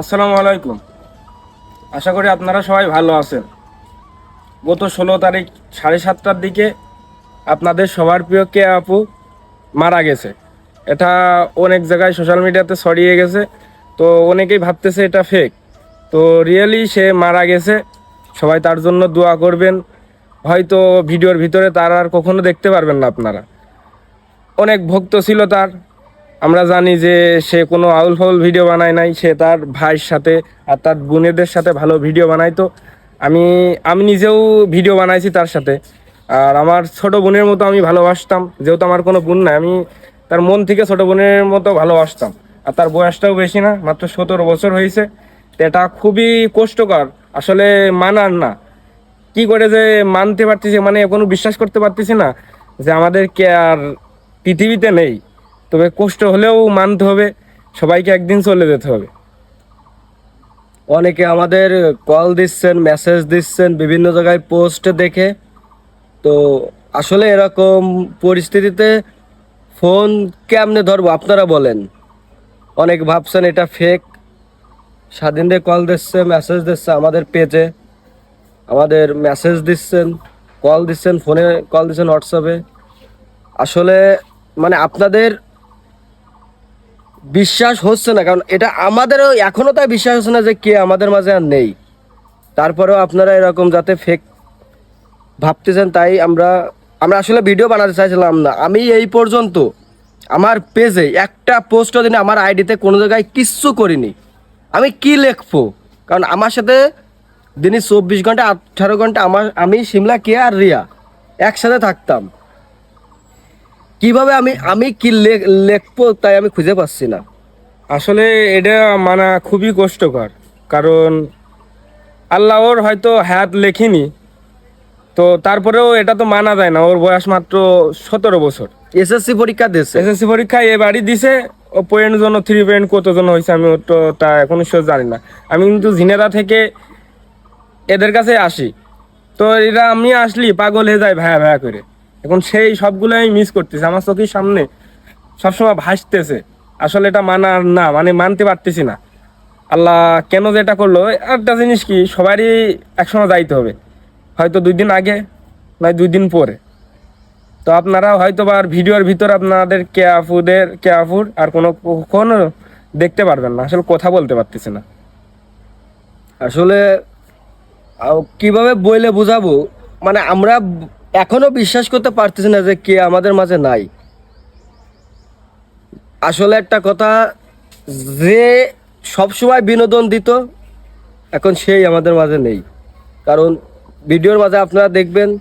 আসসালামু আলাইকুম। আশা করি আপনারা সবাই ভালো আছেন। গত ষোলো তারিখ সাড়ে সাতটার দিকে আপনাদের সবার প্রিয় কে আপু? মারা গেছে। এটা অনেক জায়গায় সোশ্যাল মিডিয়াতে ছড়িয়ে গেছে। তো অনেকেই ভাবতেছে এটা ফেক তো রিয়েলি সে মারা গেছে। সবাই তার জন্য দোয়া করবেন। হয়তো ভিডিওর ভিতরে তার আর কখনো দেখতে পারবেন না আপনারা। অনেক ভক্ত ছিল তার। আমরা জানি যে সে কোনো আউল ফাউল ভিডিও বানায় নাই, সে তার ভাইয়ের সাথে আর তার বোনেদের সাথে ভালো ভিডিও বানাইতো আমি আমি নিজেও ভিডিও বানাইছি তার সাথে। আর আমার ছোট বোনের মতো আমি ভালোবাসতাম, যেহেতু আমার কোনো বোন নাই, আমি তার মন থেকে ছোট বোনের মতো ভালোবাসতাম। আর তার বয়সটাও বেশি না, মাত্র সতেরো বছর হয়েছে। এটা খুবই কষ্টকর, আসলে মানার না। কি করে যে মানতে পারতেছি মানে কোনো বিশ্বাস করতে পারতেছি না যে আমাদেরকে আর পৃথিবীতে নেই। তবে কষ্ট হলেও মানতে হবে, সবাইকে একদিন চলে যেতে হবে। অনেকে আমাদের কল দিচ্ছেন, মেসেজ দিচ্ছেন, বিভিন্ন জায়গায় পোস্ট দেখে। তো আসলে এরকম পরিস্থিতিতে ফোন কেমনে ধরবো, আপনারা বলেন। অনেক ভাবছেন এটা ফেক স্বাধীন দিয়ে কল দিচ্ছে, মেসেজ দিচ্ছে আমাদের পেজে আমাদের মেসেজ দিচ্ছেন, কল দিচ্ছেন, ফোনে কল দিচ্ছেন, হোয়াটসঅ্যাপে। আসলে মানে আপনাদের বিশ্বাস হচ্ছে না, কারণ এটা আমাদেরও, এখনও তাই বিশ্বাস হচ্ছে না যে কে আমাদের মাঝে আর নেই। তারপরেও আপনারা এরকম যাতে ফেক ভাবতেছেন, তাই আমরা আমরা আসলে ভিডিও বানাতে চাইছিলাম না। আমি এই পর্যন্ত আমার পেজে একটা পোস্টও দিনে আমার আইডিতে কোনো জায়গায় কিচ্ছু করিনি। আমি কি লিখব? কারণ আমার সাথে দিনে চব্বিশ ঘণ্টা, আঠারো ঘণ্টা আমার, আমি, সিমলা, কে আর রিয়া একসাথে থাকতাম। কীভাবে আমি আমি কি লেখ- লিখব তাই আমি খুঁজে পাচ্ছি না। আসলে এটা মানা খুবই কষ্টকর কারণ আল্লাহ ওর হয়তো হাত লেখিনি তো তারপরেও এটা তো মানা যায় না ওর বয়স মাত্র সতেরো বছর। এসএসসি পরীক্ষা দিয়েছে। এসএসসি পরীক্ষায় এবারই দিছে ও পয়েন্ট জন্য থ্রি পয়েন্ট কতজন হয়েছে আমি ওর তো তা এখন শিওর জানি না। আমি কিন্তু ঝিনেদা থেকে এদের কাছে আসি তো এরা আমি আসলি পাগল হয়ে যায় ভায়া ভায়া করে। এখন সেই সবগুলো আমি মিস করতেছি। আমার চোখের সামনে সবসময় ভাসতেছে। আসলে এটা মানার না মানে মানতে পারতেছি না। আল্লাহ কেন যে এটা করল? একটা জিনিস কি, সবারই একসময় যাইতে হবে। হয়তো দুই দিন আগে, নয় দুই দিন পরে। তো আপনারা হয়তো বা ভিডিওর ভিতর আপনাদের কেয়াফুদের, কেয়াফুর আর কোনো কখনো দেখতে পারবেন না। আসলে কথা বলতে পারতেছি না। আসলে কীভাবে বইলে বুঝাবো? মানে আমরা ব- এখনও বিশ্বাস করতে পারতেছি না যে কে আমাদের মাঝে নাই। আসলে একটা কথা, যে সবসময় বিনোদন দিত, এখন সেই আমাদের মাঝে নেই। কারণ ভিডিওর মাঝে আপনারা দেখবেন,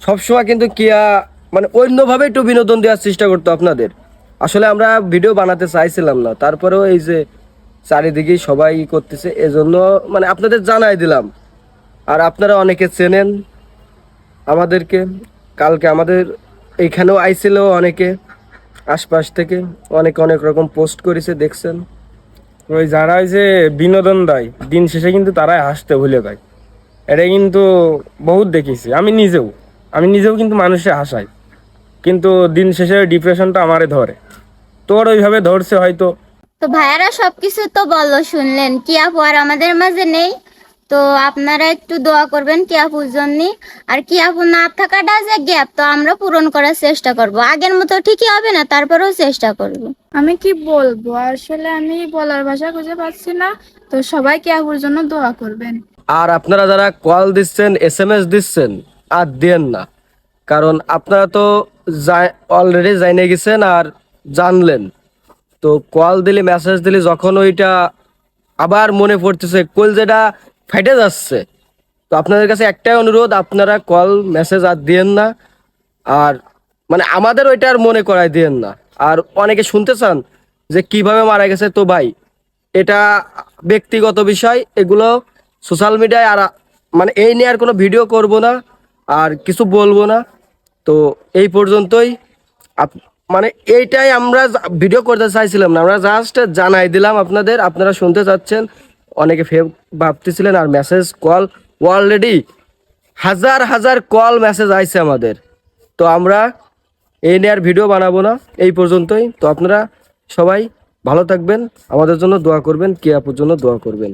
সবসময় কিন্তু কেয়া মানে অন্যভাবে একটু বিনোদন দেওয়ার চেষ্টা করতো আপনাদের। আসলে আমরা ভিডিও বানাতে চাইছিলাম না, তারপরেও এই যে চারিদিকেই সবাই করতেছে, এজন্য মানে আপনাদের জানাই দিলাম। আর আপনারা অনেকে চেনেন আমাদেরকে, কালকে আমাদের এইখানেও আইছিল অনেকে, আশপাশ থেকে অনেকে অনেক রকম পোস্ট করেছে, দেখছেন। ওই যারা যে বিনোদন দেয়, দিন শেষে কিন্তু তারাই হাসতে ভুলে যায়। এটা কিন্তু বহুত দেখেছি আমি নিজেও আমি নিজেও কিন্তু মানুষে হাসাই। কিন্তু দিন শেষে ডিপ্রেশনটা আমারে ধরে। তোর ওইভাবে ধরছে হয়তো। তো ভাইয়ারা সবকিছু তো বলল শুনলেন। কি আপু, আর আমাদের মাঝে নেই? তো আপনারা একটু দোয়া করবেন কি আপুর জন্য। আর কি আপু না থাকাটা যে গ্যাপ তো আমরা পূরণ করার চেষ্টা করব। আগের মতো ঠিকই হবে না তারপরেও চেষ্টা করব। আমি কি বলব? আসলে আমি বলার ভাষা খুঁজে পাচ্ছি না তো সবাইকে আপুর জন্য দোয়া করবেন? আর আপনারা যারা কল দিচ্ছেন এস এম এস দিচ্ছেন আর দেন না। কারণ আপনারা তো অলরেডি জানিয়ে গেছেন আর জানলেন। তো কল দিলে মেসেজ দিলে যখন ওইটা আবার মনে পড়তেছে কল যেটা ফেটে যাচ্ছে। তো আপনাদের কাছে একটাই অনুরোধ, আপনারা কল, মেসেজ আর দিয়েন না। আর মানে আমাদের ওইটা আর মনে করাই দিয়েন না। আর অনেকে শুনতে চান যে কীভাবে মারা গেছে, তো ভাই, এটা ব্যক্তিগত বিষয়। এগুলো সোশ্যাল মিডিয়ায় আর মানে এই নিয়ে আর কোনো ভিডিও করব না আর কিছু বলব না। তো এই পর্যন্তই। মানে এইটাই আমরা ভিডিও করতে চাইছিলাম না, আমরা জাস্ট জানাই দিলাম আপনাদের, আপনারা শুনতে চাচ্ছেন। অনেকে ফেভ ভাবতেছিলেন আর মেসেজ কল অলরেডি হাজার হাজার কল মেসেজ আইছে আমাদের। তো আমরা এই নিয়ে আর ভিডিও বানাবো না, এই পর্যন্তই। তো আপনারা সবাই ভালো থাকবেন, আমাদের জন্য দোয়া করবেন, কে আপুর জন্য দোয়া করবেন।